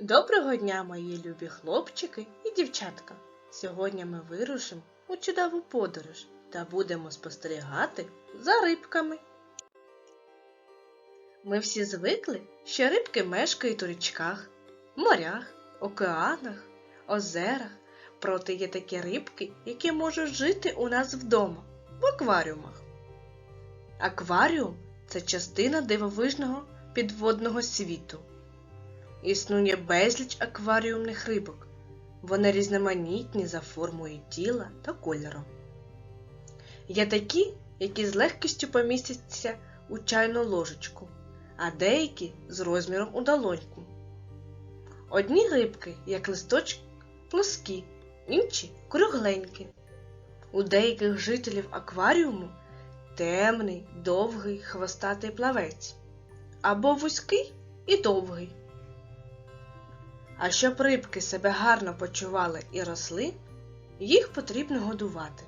Доброго дня, мої любі хлопчики і дівчатка! Сьогодні ми вирушимо у чудову подорож та будемо спостерігати за рибками. Ми всі звикли, що рибки мешкають у річках, морях, океанах, озерах. Проте є такі рибки, які можуть жити у нас вдома, в акваріумах. Акваріум це частина дивовижного підводного світу. Існує безліч акваріумних рибок. Вони різноманітні за формою тіла та кольором. Є такі, які з легкістю помістяться у чайну ложечку, а деякі з розміром у долоньку. Одні рибки, як листочки, плоскі, інші кругленькі. У деяких жителів акваріуму темний, довгий хвостатий плавець або вузький і довгий. А щоб рибки себе гарно почували і росли, їх потрібно годувати.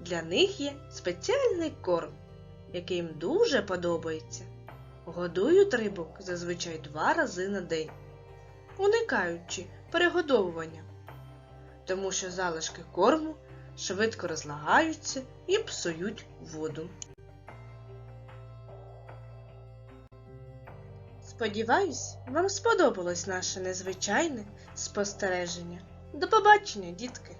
Для них є спеціальний корм, який їм дуже подобається. Годують рибок зазвичай два рази на день, уникаючи перегодовування, тому що залишки корму швидко розлагаються і псують воду. Сподіваюсь, вам сподобалось наше незвичайне спостереження. До побачення, дітки!